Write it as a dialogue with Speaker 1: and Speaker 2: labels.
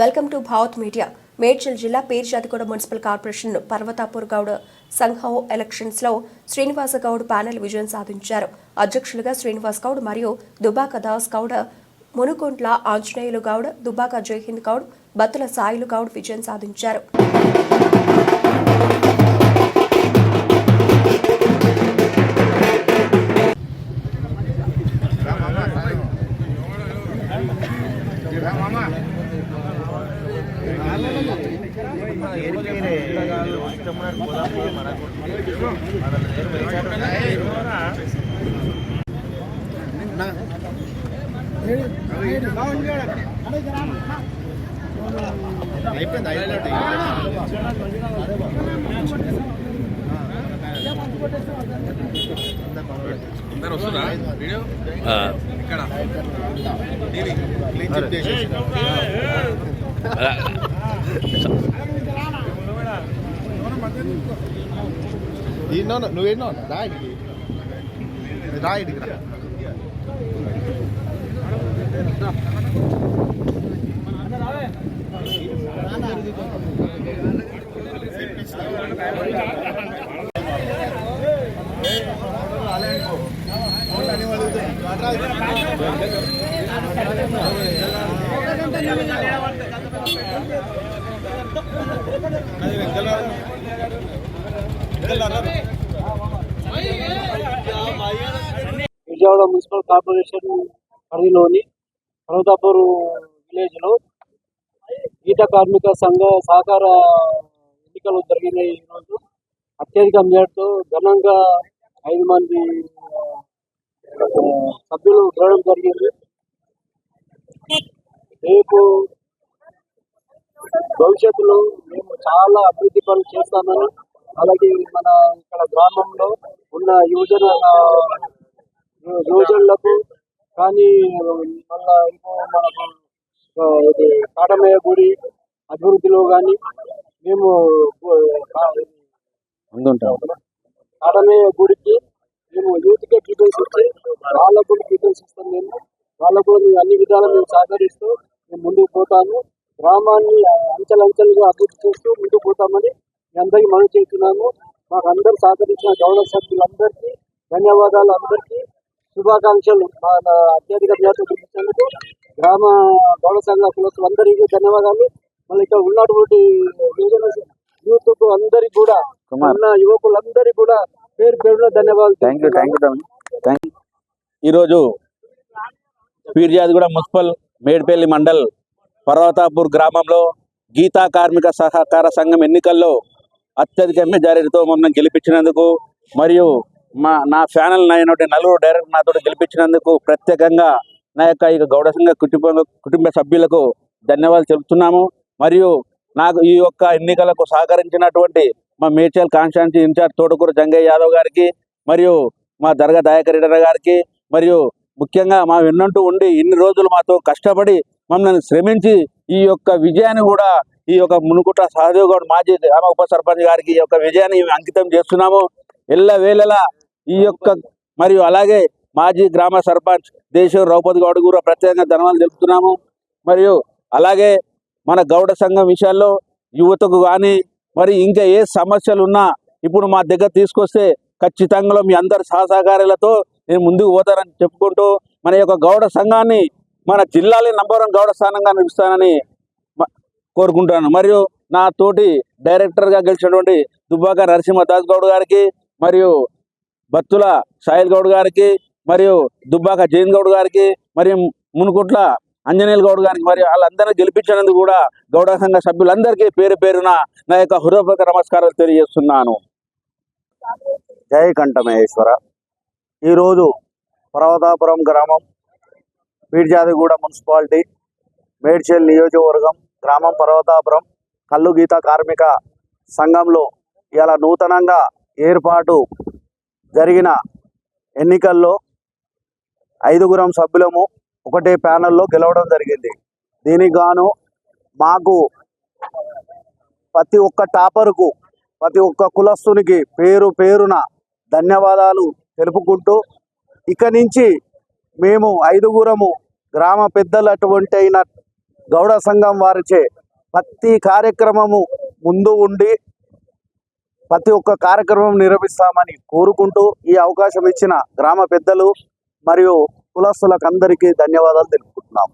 Speaker 1: Welcome to Bhavat media. Medchal జిల్లా Peerzadiguda municipal corporation Parvathapur Goud సంఘం ఎలక్షన్స్లో శ్రీనివాస గౌడ్ ప్యానెల్ విజయం సాధించారు. అధ్యక్షులుగా శ్రీనివాస్ గౌడ్ మరియు దుబాక దాస్ గౌడ్ మునుకుంట్ల ఆంజనేయులు గౌడ్ దుబాక జైహింద్ గౌడ్ బత్తుల సాయిలు గౌడ్ విజయం సాధించారు.
Speaker 2: అయిపోయింది అయిపోయింది
Speaker 3: అందరు వస్తుందా వీడియో? ఇక్కడ. టీవీ
Speaker 2: క్లీన్ చిప్ చేసేసి ఈయన నువ్వేనో రా ఇడికి రా ఇడికి రా
Speaker 4: విజయవాడ మున్సిపల్ కార్పొరేషన్ పరిధిలోని పర్వతాపూర్ విలేజ్లో గీత కార్మిక సంఘ సహకార ఎన్నికలు జరిగినాయి ఈరోజు అత్యధిక మేరతో ఘనంగా ఐదు మంది సభ్యులు గెలవడం జరిగింది. రేపు భవిష్యత్తులో మేము చాలా అభివృద్ధి పనులు చేస్తామని అలాగే మన ఇక్కడ గ్రామంలో ఉన్న యువజన యువజనులకు కానీ మళ్ళా ఇంకో మనకు కాటమయ్య గుడి అభివృద్ధిలో కానీ మేము కాటమయ్య గుడికి మేము యూత్కే డీటెయిల్స్ ఇచ్చి వాళ్ళకు కూడా డీటెయిల్స్ ఇస్తాం మేము. వాళ్ళకు కూడా మేము అన్ని విధాలు మేము సహకరిస్తూ మేము ముందుకు పోతాము. గ్రామాన్ని అంచెలంచెలుగా అభివృద్ధి చేస్తూ ముందుకు పోతామని అందరికీ మనం చేస్తున్నాము. మాకు అందరూ సహకరించిన గౌరవ సభ్యులందరికీ ధన్యవాదాలు అందరికీ. శుభాకాంక్షలు మన అత్యధిక గురించినందుకు గ్రామ గౌరవ సంఘ కులస్తులు అందరికీ ధన్యవాదాలు. మళ్ళీ ఇక్కడ ఉన్నటువంటి యూత్కు అందరికి కూడా ఉన్న యువకులందరికీ కూడా పేరు పేరున ధన్యవాదాలు
Speaker 5: thank you thank you thank you ఈరోజు పీర్జాదిగూడ మున్సిపల్ మేడ్పల్లి మండల్ పర్వతాపూర్ గ్రామంలో గీతా కార్మిక సహకార సంఘం ఎన్నికల్లో అత్యధిక మెజారిటీతో మమ్మల్ని గెలిపించినందుకు మరియు మా నా ఫ్యానల్ అయినటువంటి నలుగురు డైరెక్టర్ నాతో గెలిపించినందుకు ప్రత్యేకంగా నా యొక్క ఇక గౌడ సంఘ కుటుంబ కుటుంబ సభ్యులకు ధన్యవాదాలు తెలుపుతున్నాము మరియు నాకు ఈ యొక్క ఎన్నికలకు సహకరించినటువంటి మా మేడ్చల్ కాన్స్టిట్యూన్సీ ఇన్ఛార్జ్ తోటకూరు జంగయ్య యాదవ్ గారికి మరియు మా దర్గా దయాకర్ గారికి మరియు ముఖ్యంగా మా వెన్నంటూ ఉండి ఇన్ని రోజులు మాతో కష్టపడి మమ్మల్ని శ్రమించి ఈ యొక్క విజయాన్ని కూడా ఈ యొక్క మునుకుట్ల సహదేవ్ గౌడ్ మాజీ గ్రామ ఉప సర్పంచ్ గారికి ఈ యొక్క విజయాన్ని అంకితం చేస్తున్నాము. ఎల్ల వేళలా ఈ యొక్క మరియు అలాగే మాజీ గ్రామ సర్పంచ్ దేశం ద్రౌపది గౌడ్ కూడా ప్రత్యేకంగా ధన్యవాదాలు తెలుపుతున్నాము. మరియు అలాగే మన గౌడ సంఘం విషయాల్లో యువతకు కానీ మరి ఇంకా ఏ సమస్యలు ఉన్నా ఇప్పుడు మా దగ్గర తీసుకొస్తే ఖచ్చితంగా మీ అందరి సహసహకారాలతో నేను ముందుకు పోతానని చెప్పుకుంటూ మన యొక్క గౌడ సంఘాన్ని మన జిల్లాలో నంబర్ వన్ గౌడ స్థానంగా నిలుస్తానని కోరుకుంటాను. మరియు నా తోటి డైరెక్టర్గా గెలిచినటువంటి దుబ్బాక నరసింహ దాస్ గౌడ్ గారికి మరియు బత్తుల సాయిల్ గౌడ్ గారికి మరియు దుబ్బాక జైన్ గౌడ్ గారికి మరియు మునుకుట్ల అంజనేయులు గౌడ్ గారికి మరియు వాళ్ళందరినీ గెలిపించినందుకు కూడా గౌడ సంఘ సభ్యులందరికీ పేరు పేరున నా యొక్క హృదయపూర్వక నమస్కారాలు తెలియజేస్తున్నాను.
Speaker 6: జై కంఠమహేశ్వర. ఈరోజు పర్వతాపురం గ్రామం పీడ్జాదిగూడ మున్సిపాలిటీ మేడ్చల్ నియోజకవర్గం గ్రామం పర్వతాపురం కల్లు గీత కార్మిక సంఘంలో ఇలా నూతనంగా ఏర్పాటు జరిగిన ఎన్నికల్లో ఐదుగురం సభ్యులము ఒకటే ప్యానెల్లో గెలవడం జరిగింది. దీనికి గాను మాకు ప్రతి ఒక్క టాపర్కు ప్రతి ఒక్క కులస్తునికి పేరు పేరున ధన్యవాదాలు తెలుపుకుంటూ ఇక నుంచి మేము ఐదుగురము గ్రామ పెద్దలు అటువంటి అయిన గౌడ సంఘం వారిచే ప్రతి కార్యక్రమము ముందు ఉండి ప్రతి ఒక్క కార్యక్రమం నిర్వహిస్తామని కోరుకుంటూ ఈ అవకాశం ఇచ్చిన గ్రామ పెద్దలు మరియు కులస్తులకు అందరికీ ధన్యవాదాలు తెలుపుకుంటున్నాము.